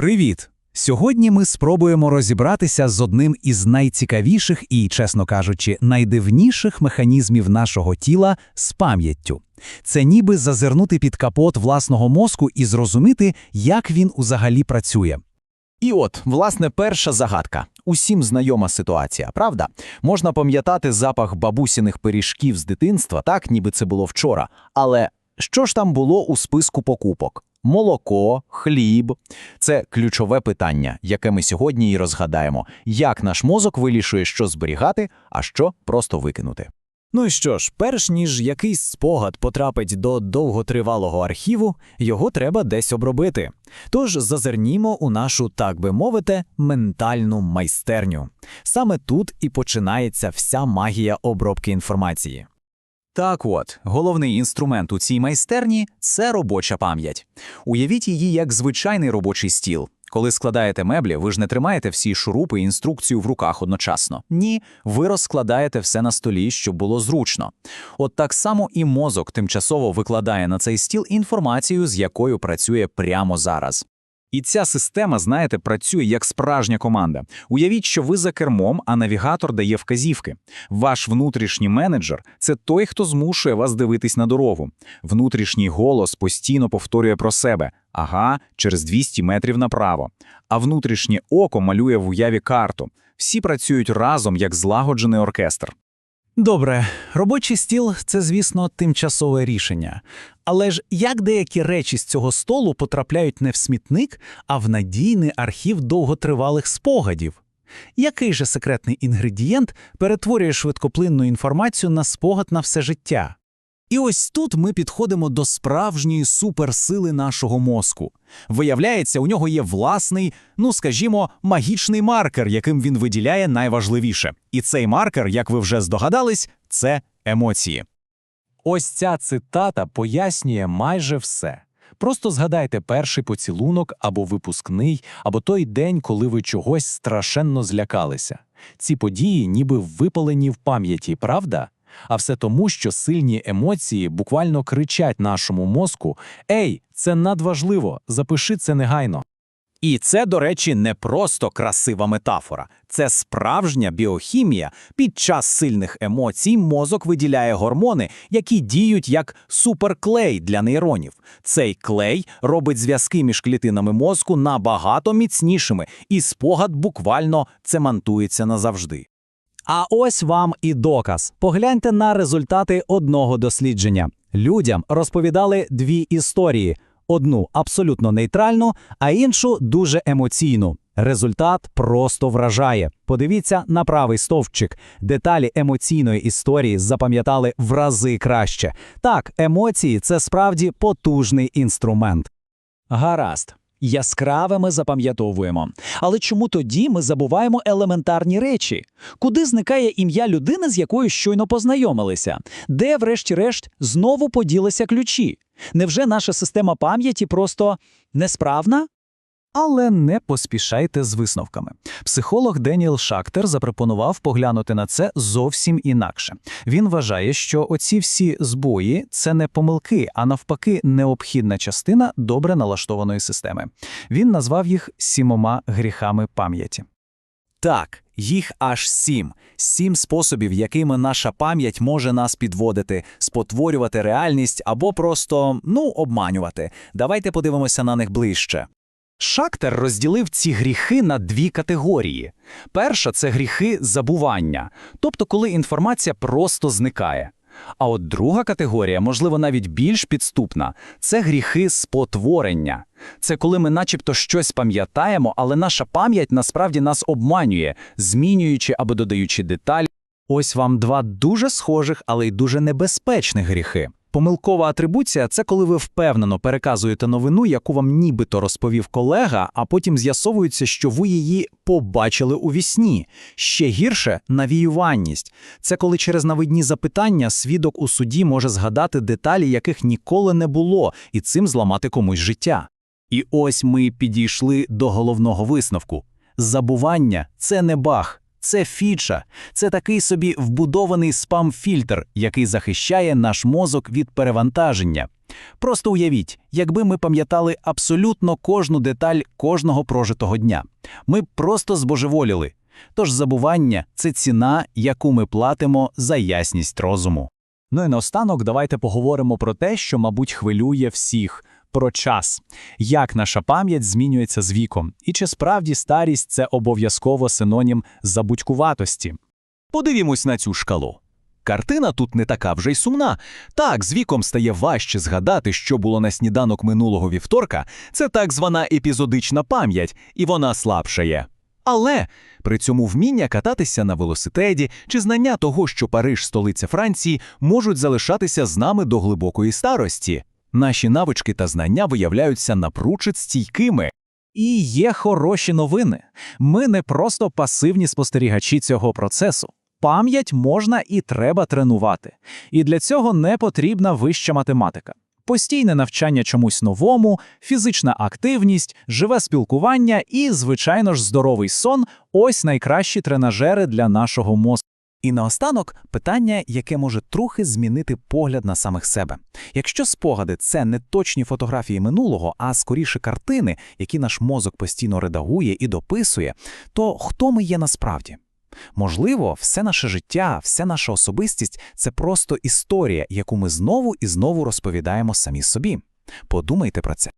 Привіт! Сьогодні ми спробуємо розібратися з одним із найцікавіших і, чесно кажучи, найдивніших механізмів нашого тіла з пам'яттю. Це ніби зазирнути під капот власного мозку і зрозуміти, як він узагалі працює. І от, власне, перша загадка. Усім знайома ситуація, правда? Можна пам'ятати запах бабусіних пиріжків з дитинства, так, ніби це було вчора. Але що ж там було у списку покупок? Молоко, хліб це ключове питання, яке ми сьогодні і розгадаємо, як наш мозок вирішує, що зберігати, а що просто викинути. Ну і що ж, перш ніж якийсь спогад потрапить до довготривалого архіву, його треба десь обробити. Тож зазирнімо у нашу, так би мовити, ментальну майстерню. Саме тут і починається вся магія обробки інформації. Так от, головний інструмент у цій майстерні це робоча пам'ять. Уявіть її як звичайний робочий стіл. Коли складаєте меблі, ви ж не тримаєте всі шурупи і інструкцію в руках одночасно. Ні, ви розкладаєте все на столі, щоб було зручно. От так само і мозок тимчасово викладає на цей стіл інформацію, з якою працює прямо зараз. І ця система, знаєте, працює як справжня команда. Уявіть, що ви за кермом, а навігатор дає вказівки. Ваш внутрішній менеджер це той, хто змушує вас дивитись на дорогу. Внутрішній голос постійно повторює про себе: ага, через 200 метрів направо. А внутрішнє око малює в уяві карту. Всі працюють разом як злагоджений оркестр. Добре, робочий стіл це, звісно, тимчасове рішення. Але ж як деякі речі з цього столу потрапляють не в смітник, а в надійний архів довготривалих спогадів? Який же секретний інгредієнт перетворює швидкоплинну інформацію на спогад на все життя? І ось тут ми підходимо до справжньої суперсили нашого мозку. Виявляється, у нього є власний, ну скажімо, магічний маркер, яким він виділяє найважливіше. І цей маркер, як ви вже здогадались, це емоції. Ось ця цитата пояснює майже все. Просто згадайте перший поцілунок або випускний, або той день, коли ви чогось страшенно злякалися. Ці події ніби випалені в пам'яті, правда? А все тому, що сильні емоції буквально кричать нашому мозку: Ей, це надважливо, запиши це негайно. І це, до речі, не просто красива метафора, це справжня біохімія. Під час сильних емоцій мозок виділяє гормони, які діють як суперклей для нейронів. Цей клей робить зв'язки між клітинами мозку набагато міцнішими, і спогад буквально цементується назавжди. А ось вам і доказ. Погляньте на результати одного дослідження. Людям розповідали дві історії: одну абсолютно нейтральну, а іншу дуже емоційну. Результат просто вражає. Подивіться на правий стовпчик. Деталі емоційної історії запам'ятали в рази краще. Так, емоції це справді потужний інструмент. Гаразд. Яскраве ми запам'ятовуємо. Але чому тоді ми забуваємо елементарні речі? Куди зникає ім'я людини, з якою щойно познайомилися? Де, врешті-решт, знову поділися ключі? Невже наша система пам'яті просто несправна? Але не поспішайте з висновками. Психолог Деніел Шактер запропонував поглянути на це зовсім інакше. Він вважає, що оці всі збої це не помилки, а навпаки, необхідна частина добре налаштованої системи. Він назвав їх сімома гріхами пам'яті. Так, їх аж сім. Сім способів, якими наша пам'ять може нас підводити, спотворювати реальність або просто ну обманювати. Давайте подивимося на них ближче. Шактер розділив ці гріхи на дві категорії. Перша це гріхи забування, тобто коли інформація просто зникає. А от друга категорія, можливо, навіть більш підступна, це гріхи спотворення. Це коли ми начебто щось пам'ятаємо, але наша пам'ять насправді нас обманює, змінюючи або додаючи деталі. Ось вам два дуже схожих, але й дуже небезпечних гріхи. Помилкова атрибуція це коли ви впевнено переказуєте новину, яку вам нібито розповів колега, а потім з'ясовується, що ви її побачили у вісні. Ще гірше навіюванність. Це коли через навидні запитання свідок у суді може згадати деталі, яких ніколи не було, і цим зламати комусь життя. І ось ми підійшли до головного висновку: забування це не баг. Це фіча, це такий собі вбудований спам-фільтр, який захищає наш мозок від перевантаження. Просто уявіть, якби ми пам'ятали абсолютно кожну деталь кожного прожитого дня. Ми б просто збожеволіли. Тож забування – це ціна, яку ми платимо за ясність розуму. Ну і наостанок давайте поговоримо про те, що, мабуть, хвилює всіх – про час. Як наша пам'ять змінюється з віком? І чи справді старість – це обов'язково синонім забудькуватості? Подивімось на цю шкалу. Картина тут не така вже й сумна. Так, з віком стає важче згадати, що було на сніданок минулого вівторка. Це так звана епізодична пам'ять, і вона слабшає. Але при цьому вміння кататися на велосипеді чи знання того, що Париж – столиця Франції, можуть залишатися з нами до глибокої старості. Наші навички та знання виявляються напручит стійкими. І є хороші новини. Ми не просто пасивні спостерігачі цього процесу. Пам'ять можна і треба тренувати. І для цього не потрібна вища математика. Постійне навчання чомусь новому, фізична активність, живе спілкування і, звичайно ж, здоровий сон ось найкращі тренажери для нашого мозку. І наостанок питання, яке може трохи змінити погляд на самих себе. Якщо спогади це не точні фотографії минулого, а скоріше картини, які наш мозок постійно редагує і дописує, то хто ми є насправді? Можливо, все наше життя, вся наша особистість це просто історія, яку ми знову і знову розповідаємо самі собі. Подумайте про це.